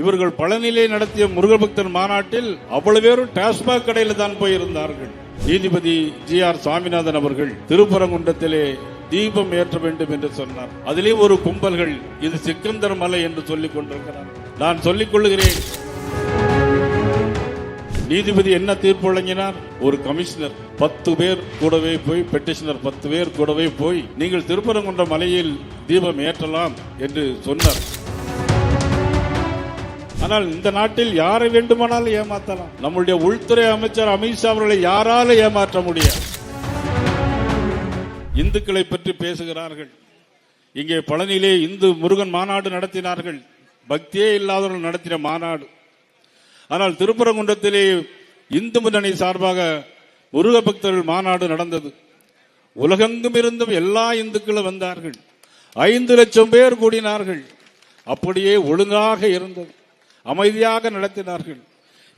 இவர்கள் பழனியிலே நடத்திய முருகபக்தர் மாநாட்டில் அவ்வளவு பேரும் டாஸ்மாக் கடையில் தான் போயிருந்தார்கள். நீதிபதி ஜி ஆர் சாமிநாதன் அவர்கள் திருப்பரங்குன்றத்திலே தீபம் ஏற்ற வேண்டும் என்று சொன்னார். அதிலே ஒரு கும்பல்கள் இது சிக்கந்தர் மலை என்று சொல்லிக் கொண்டிருக்கிறார். நான் சொல்லிக் கொள்ளுகிறேன். நீதிபதி என்ன தீர்ப்பு வழங்கினார்? ஒரு கமிஷனர் பத்து பேர் கூடவே போய் பெட்டிஷனர் பத்து பேர் கூடவே போய் நீங்கள் திருப்பரங்குன்ற மலையில் தீபம் ஏற்றலாம் என்று சொன்னார். ஆனால் இந்த நாட்டில் யாரை வேண்டுமானாலும் ஏமாத்தலாம். நம்முடைய உள்துறை அமைச்சர் அமித்ஷா அவர்களை யாராலும் ஏமாற்ற முடியாது? இந்துக்களை பற்றி பேசுகிறார்கள். இங்கே பழனியிலே இந்து முருகன் மாநாடு நடத்தினார்கள். பக்தியே இல்லாதவர்கள் நடத்தின மாநாடு. ஆனால் திருப்பரங்குன்றத்திலே இந்து முன்னணி சார்பாக முருக பக்தர்கள் மாநாடு நடந்தது. உலகெங்கும் இருந்தும் எல்லா இந்துக்களும் வந்தார்கள். ஐந்து லட்சம் பேர் கூடினார்கள். அப்படியே ஒழுங்காக இருந்தது. அமைதியாக நடத்தினார்கள்.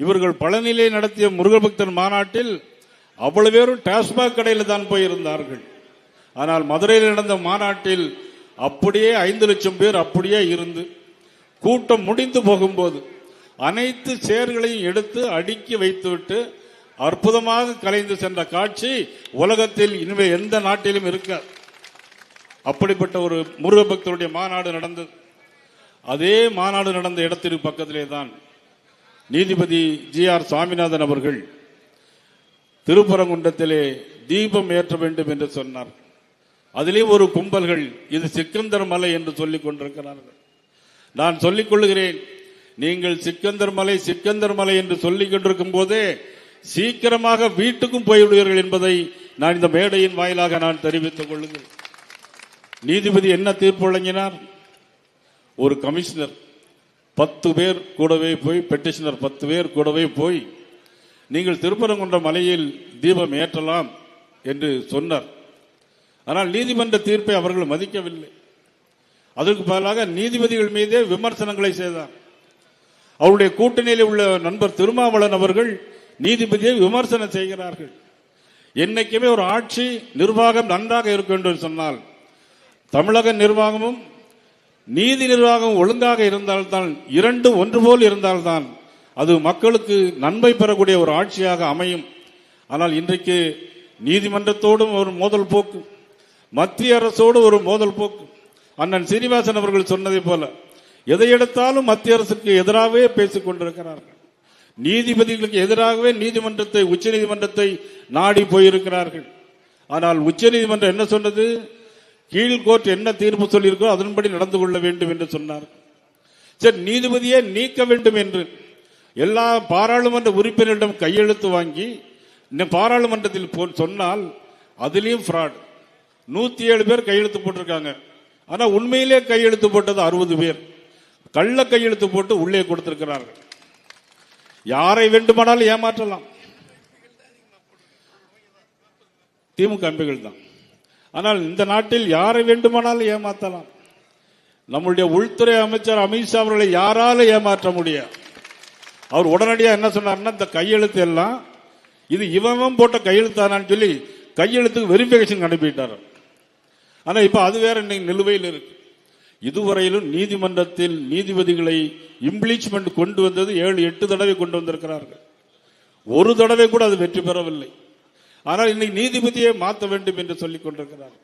இவர்கள் பழனியிலே நடத்திய முருகபக்தன் மாநாட்டில் அவ்வளவு பேரும் டாஸ்மாக் கடையில் தான் போயிருந்தார்கள். ஆனால் மதுரையில் நடந்த மாநாட்டில் அப்படியே ஐந்து லட்சம் பேர் அப்படியே இருந்து கூட்டம் முடிந்து போகும்போது அனைத்து சேர்களையும் எடுத்து அடுக்கி வைத்துவிட்டு அற்புதமாக கலைந்து சென்ற காட்சி உலகத்தில் இனிமே எந்த நாட்டிலும் இருக்க அப்படிப்பட்ட ஒரு முருகபக்தருடைய மாநாடு நடந்தது. அதே மாநாடு நடந்த இடத்திற்கு பக்கத்திலே தான் நீதிபதி ஜி ஆர் சுவாமிநாதன் அவர்கள் திருப்பரங்குன்றத்திலே தீபம் ஏற்ற வேண்டும் என்று சொன்னார். அதிலே ஒரு கும்பல்கள் இது சிக்கந்தர் மலை என்று சொல்லிக் கொண்டிருக்கிறார்கள். நான் சொல்லிக் கொள்ளுகிறேன் நீங்கள் சிக்கந்தர் மலை சிக்கந்தர் மலை என்று சொல்லிக் கொண்டிருக்கும் போதே சீக்கிரமாக வீட்டுக்கும் போய்விடுவீர்கள் என்பதை நான் இந்த மேடையின் வாயிலாக நான் தெரிவித்துக் கொள்ளுங்கள் நீதிபதி என்ன தீர்ப்பு வழங்கினார்? ஒரு கமிஷனர் பத்து பேர் கூடவே போய் பெட்டிஷனர் பத்து பேர் கூடவே போய் நீங்கள் திருப்பரங்குன்ற மலையில் தீபம் ஏற்றலாம் என்று சொன்னார். ஆனால் நீதிமன்ற தீர்ப்பை அவர்கள் மதிக்கவில்லை. அதற்கு பதிலாக நீதிபதிகள் மீதே விமர்சனங்களை செய்தார். அவருடைய கூட்டணியில் உள்ள நண்பர் திருமாவளன் அவர்கள் நீதிபதியை விமர்சனம் செய்கிறார்கள். என்னைக்குமே ஒரு ஆட்சி நிர்வாகம் நன்றாக இருக்கும் என்று சொன்னால் தமிழக நிர்வாகமும் நீதி நிர்வாகம் ஒழுங்காக இருந்தால்தான் இரண்டு ஒன்று போல் இருந்தால்தான் அது மக்களுக்கு நன்மை பெறக்கூடிய ஒரு ஆட்சியாக அமையும். ஆனால் இன்றைக்கு நீதிமன்றத்தோடும் ஒரு மோதல் போக்கு மத்திய அரசோடு ஒரு மோதல் போக்கு. அண்ணன் சீனிவாசன் அவர்கள் சொன்னதை போல எதை எடுத்தாலும் மத்திய அரசுக்கு எதிராகவே பேசிக் கொண்டிருக்கிறார்கள். நீதிபதிகளுக்கு எதிராகவே நீதிமன்றத்தை உச்ச நீதிமன்றத்தை நாடி போயிருக்கிறார்கள். ஆனால் உச்ச நீதிமன்றம் என்ன சொன்னது? கீழ் கோர்ட் என்ன தீர்ப்பு சொல்லியிருக்கோ அதன்படி நடந்து கொள்ள வேண்டும் என்று சொன்னார். சரி நீதிபதியை நீக்க வேண்டும் என்று எல்லா பாராளுமன்ற உறுப்பினரிடம் கையெழுத்து வாங்கி பாராளுமன்றத்தில் சொன்னால் அதுலேயும் ஃப்ராட் நூத்தி ஏழு பேர் கையெழுத்து போட்டிருக்காங்க. ஆனா உண்மையிலே கையெழுத்து போட்டது அறுபது பேர். கள்ள கையெழுத்து போட்டு உள்ளே கொடுத்திருக்கிறார்கள். யாரை வேண்டுமானாலும் ஏமாற்றலாம். திமுக எம்பிகள் தான். ஆனால் இந்த நாட்டில் யாரை வேண்டுமானாலும் ஏமாற்றலாம் நம்முடைய உள்துறை அமைச்சர் அமித்ஷா அவர்களை யாராலும் ஏமாற்ற முடியாது அவர் உடனடியாக என்ன சொன்னார்னா இந்த கையெழுத்து எல்லாம் இது இவன் போட்ட கையெழுத்தானான்னு சொல்லி கையெழுத்துக்கு வெரிஃபிகேஷன் அனுப்பிட்டார். ஆனால் இப்போ அது வேற இன்னைக்கு நிலுவையில் இருக்கு. இதுவரையிலும் நீதிமன்றத்தில் நீதிபதிகளை இம்ப்ளீச்மெண்ட் கொண்டு வந்தது ஏழு எட்டு தடவை கொண்டு வந்திருக்கிறார்கள். ஒரு தடவை கூட அது வெற்றி பெறவில்லை. ஆனால் இன்னைக்கு நீதிபதியை மாற்ற வேண்டும் என்று சொல்லிக் கொண்டிருக்கிறார்.